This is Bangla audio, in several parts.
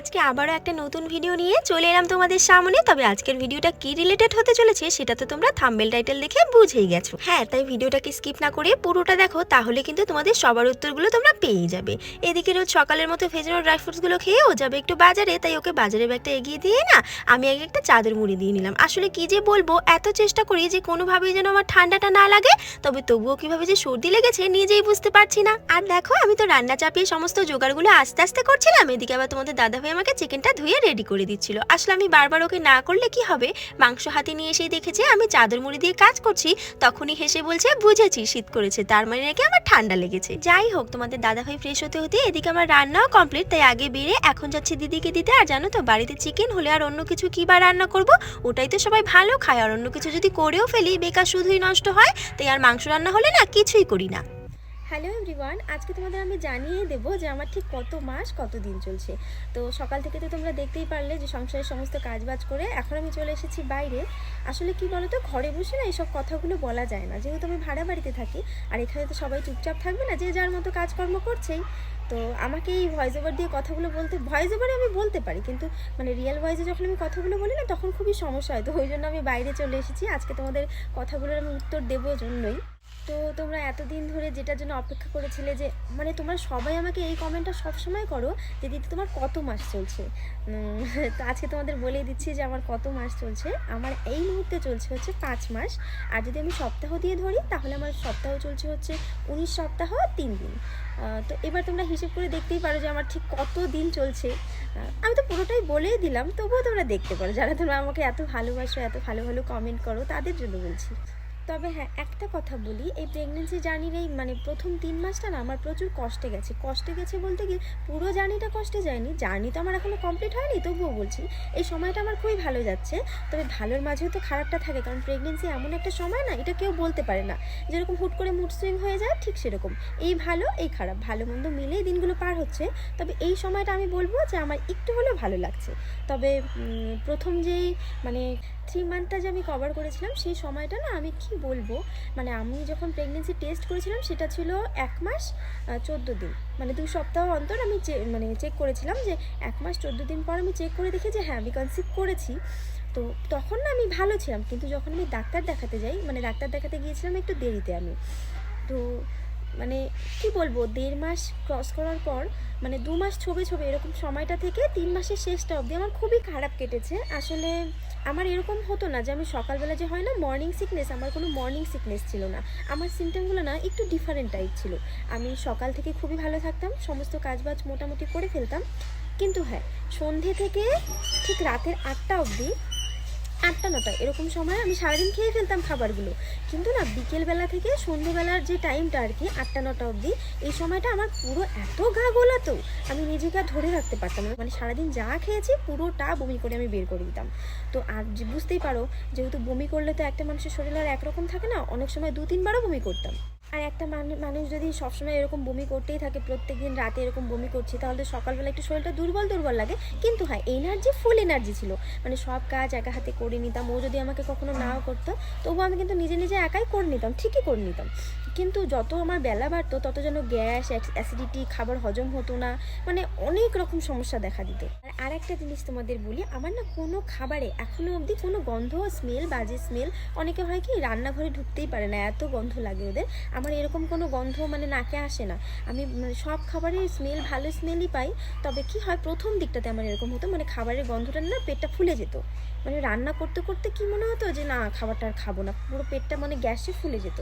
আজকে আবারও একটা নতুন ভিডিও নিয়ে চলে এলাম তোমাদের সামনে। তবে আজকের ভিডিওটা কি রিলেটেড হতে চলেছে সেটা তো তোমরা থাম্বেল টাইটেল দেখে বুঝেই গেছো। হ্যাঁ তাই ভিডিওটাকে স্কিপ না করে পুরোটা দেখো, তাহলে কিন্তু তোমাদের সবার উত্তরগুলো তোমরা পেয়ে যাবে। এদিকে রোজ সকালের মতো ভেজানো ড্রাই ফ্রুটসগুলো খেয়ে ও যাবে একটু বাজারে, তাই ওকে বাজারে ব্যাগটা এগিয়ে দিয়ে না আমি আগে একটা চাদর মুড়ি দিয়ে নিলাম। আসলে কি যে বলব, এত চেষ্টা করি যে কোনোভাবেই যেন আমার ঠান্ডাটা না লাগে, তবে তবুও কীভাবে যে সর্দি লেগেছে নিজেই বুঝতে পারছি না। আর দেখো, আমি তো রান্না চাপিয়ে সমস্ত জোগাড়গুলো আস্তে আস্তে করছিলাম, এদিকে আবার তোমাদের দাদা আমাকে চিকেনটা ধুয়ে রেডি করে দিচ্ছিল। আসলে আমি বারবার ওকে না করলে কি হবে? মাংস হাতে নিয়ে এসেই দেখেছে, আমি চাদর মুড়ি দিয়ে কাজ করছি, তখনই হেসে বলছে, বুঝেছি, শীত করেছে। তার মানে নাকি আমার ঠান্ডা লেগেছে। যাই হোক, তোমাদের দাদা ভাই ফ্রেশ হতে হতে এদিকে আমার রান্নাও কমপ্লিট তাই আগে বেড়ে এখন যাচ্ছি দিদিকে দিতে। আর জানো তো, বাড়িতে চিকেন হলে আর অন্য কিছু কি বা রান্না করব? ওটাই তো সবাই ভালো খায়। আর অন্য কিছু যদি করেও ফেলি, বেকার শুধুই নষ্ট হয়, তাই আর মাংস রান্না হলে না, কিছুই করি না। হ্যালো এভরিওয়ান, আজকে তোমাদের আমি জানিয়ে দেবো যে আমার ঠিক কত মাস, কত দিন চলছে। তো সকাল থেকে তো তোমরা দেখতেই পারলে যে সংসারের সমস্ত কাজবাজ করে এখন আমি চলে এসেছি বাইরে। আসলে কি বলতো, ঘরে বসে না এইসব কথাগুলো বলা যায় না। যেহেতু আমি ভাড়া বাড়িতে থাকি, আর এখানে তো সবাই চুপচাপ থাকবে না, যে যার মতো কাজকর্ম করছেই। তো আমাকে এই ভয়েস ওভার দিয়ে কথাগুলো বলতে ভয়েস ওভারে আমি বলতে পারি, কিন্তু মানে রিয়েল ভয়েসে যখন আমি কথাগুলো বলি না, তখন খুবই সমস্যা হয়। তো ওই জন্য আমি বাইরে চলে এসেছি। আজকে তোমাদের কথাগুলোর আমি উত্তর দেবো জন্যই। তো তোমরা এতদিন ধরে যেটার জন্য অপেক্ষা করেছিলে যে মানে তোমরা সবাই আমাকে এই কমেন্টটা সবসময় করো যে দিদি তোমার কত মাস চলছে? তো আজকে তোমাদের বলেই দিচ্ছি যে আমার কত মাস চলছে। আমার এই মুহূর্তে চলছে হচ্ছে পাঁচ মাস। আর যদি আমি সপ্তাহ দিয়ে ধরি, তাহলে আমার সপ্তাহ চলছে হচ্ছে উনিশ সপ্তাহ, তিন দিন। তো এবার তোমরা হিসেব করে দেখতেই পারো যে আমার ঠিক কত দিন চলছে। আমি তো পুরোটাই বলেই দিলাম, তবুও তোমরা দেখতে পারো। যারা তোমরা আমাকে এত ভালোবাসো, এত ভালো ভালো কমেন্ট করো, তাদের জন্য বলছি। তবে হ্যাঁ একটা কথা বলি, এই প্রেগনেন্সি জার্নির এই মানে প্রথম তিন মাসটা না আমার প্রচুর কষ্টে গেছে। কষ্টে গেছে বলতে কি পুরো জার্নিটা কষ্টে যায়নি জার্নি তো আমার এখনও কমপ্লিট হয়নি, তবুও বলছি, এই সময়টা আমার খুবই ভালো যাচ্ছে। তবে ভালোর মাঝেও তো খারাপটা থাকে, কারণ প্রেগনেন্সি এমন একটা সময় না, এটা কেউ বলতে পারে না। যেরকম হুট করে মুড সুইং হয়ে যায়, ঠিক সেরকম। এই ভালো, এই খারাপ, ভালো মন্দ মিলেই দিনগুলো পার হচ্ছে। তবে এই সময়টা আমি বলব যে আমার একটু হলেও ভালো লাগছে। তবে প্রথম যেই মানে থ্রি মান্থটা যে আমি কভার করেছিলাম, সেই সময়টা না আমি কি বলব মানে আমি যখন প্রেগনেন্সি টেস্ট করেছিলাম সেটা ছিল এক মাস চোদ্দ দিন। মানে দুই সপ্তাহ অন্তর আমি মানে চেক করেছিলাম যে এক মাস চোদ্দ দিন পর আমি চেক করে দেখি যে হ্যাঁ আমি কনসিভ করেছি। তো তখন না আমি ভালো ছিলাম, কিন্তু যখন আমি ডাক্তার দেখাতে যাই মানে ডাক্তার দেখাতে গিয়েছিলাম একটু দেরিতে আমি। তো মানে কি বলব, দেড় মাস ক্রস করার পর মানে দু মাস ছবি ছবি, এরকম সময়টা থেকে তিন মাসের শেষটা অবধি আমার খুবই খারাপ কেটেছে। আসলে আমার এরকম হতো না যে আমি সকালবেলা যে হয় না মর্নিং সিকনেস আমার কোনো মর্নিং সিকনেস ছিল না। আমার সিমটমগুলো না একটু ডিফারেন্ট টাইপ ছিল। আমি সকাল থেকে খুবই ভালো থাকতাম, সমস্ত কাজবাজ মোটামুটি করে ফেলতাম। কিন্তু হ্যাঁ সন্ধে থেকে ঠিক রাতের আটটা অবধি আটটা নটা এরকম সময় আমি সারাদিন খেয়ে ফেলতাম খাবারগুলো। কিন্তু না, বিকেলবেলা থেকে সন্ধেবেলার যে টাইমটা আর কি, আটটা, নটা অবধি, এই সময়টা আমার পুরো এত গা গোলাতো, আমি নিজেকে আর ধরে রাখতে পারতাম না। মানে সারাদিন যা খেয়েছি, পুরোটা বমি করে আমি বের করে দিতাম। তো আর বুঝতেই পারো, যেহেতু বমি করলে তো একটা মানুষের শরীর আর একরকম থাকে না, অনেক সময় দু তিনবারও বমি করতাম। আর একটা মানুষ যদি সবসময় এরকম বমি করতেই থাকে প্রত্যেক দিন রাতে এরকম বমি করছি, তাহলে সকালবেলা একটু শরীরটা দুর্বল দুর্বল লাগে। কিন্তু হ্যাঁ এনার্জি ফুল এনার্জি ছিল। মানে সব কাজ একা হাতে করে নিতাম। ও যদি আমাকে কখনো নাও করতো, তবুও আমি কিন্তু নিজে নিজে একাই করে নিতাম, ঠিকই করে নিতাম। কিন্তু যত আমার বেলা বাড়তো, তত যেন গ্যাস অ্যাসিডিটি, খাবার হজম হতো না মানে অনেক রকম সমস্যা দেখা দিত। আর আরেকটা জিনিস তোমাদের বলি, আমার না কোনো খাবারে এখনও অবধি কোনো গন্ধ স্মেল বাজে স্মেল অনেকে হয় কি রান্নাঘরে ঢুকতেই পারে না, এত গন্ধ লাগে ওদের। আমার এরকম কোনো গন্ধ মানে নাকে আসে না। আমি মানে সব খাবারের স্মেল ভালো স্মেলই পাই, তবে কি হয় প্রথম দিকটাতে আমার এরকম হতো মানে খাবারের গন্ধটা না পেটটা ফুলে যেত। মানে রান্না করতে করতে কি মনে হতো যে না, খাবারটা আর খাব না, পুরো পেটটা মানে গ্যাসে ফুলে যেত।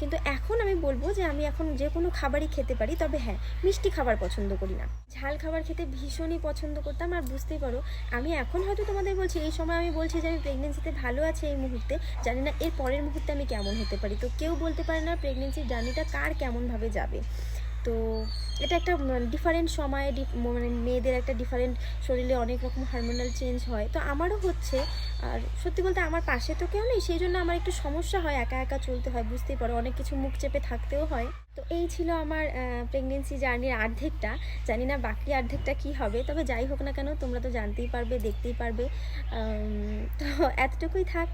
কিন্তু এখন আমি বলব যে আমি এখন যে কোনো খাবারই খেতে পারি, তবে হ্যাঁ মিষ্টি খাবার পছন্দ করি না। ঝাল খাবার খেতে ভীষণই পছন্দ করতাম, আর বুঝতেই পারো, আমি এখন হয়তো তোমাদের বলছি, এই সময় আমি বলছি যে আমি প্রেগনেন্সিতে ভালো আছে এই মুহূর্তে, জানি না এর পরের মুহূর্তে আমি কেমন হতে পারি। তো কেউ বলতে পারে না প্রেগনেন্সির জার্নিটা কার কেমনভাবে যাবে। তো এটা একটা ডিফারেন্ট সময়ে মানে মেয়েদের একটা ডিফারেন্ট শরীরে অনেক রকম হরমোনাল চেঞ্জ হয়। তো আমারও হচ্ছে, আর সত্যি বলতে আমার পাশে তো কেউ নেই, সেই জন্য আমার একটু সমস্যা হয়, একা একা চলতে হয়, বুঝতেই পারো, অনেক কিছু মুখ চেপে থাকতেও হয়। তো এই ছিল আমার প্রেগনেন্সি জার্নির অর্ধেকটা। জানি না বাকি অর্ধেকটা কি হবে, তবে যাই হোক না কেন, তোমরা তো জানতেই পারবে, দেখতেই পারবে। তো এতটুকুই থাক।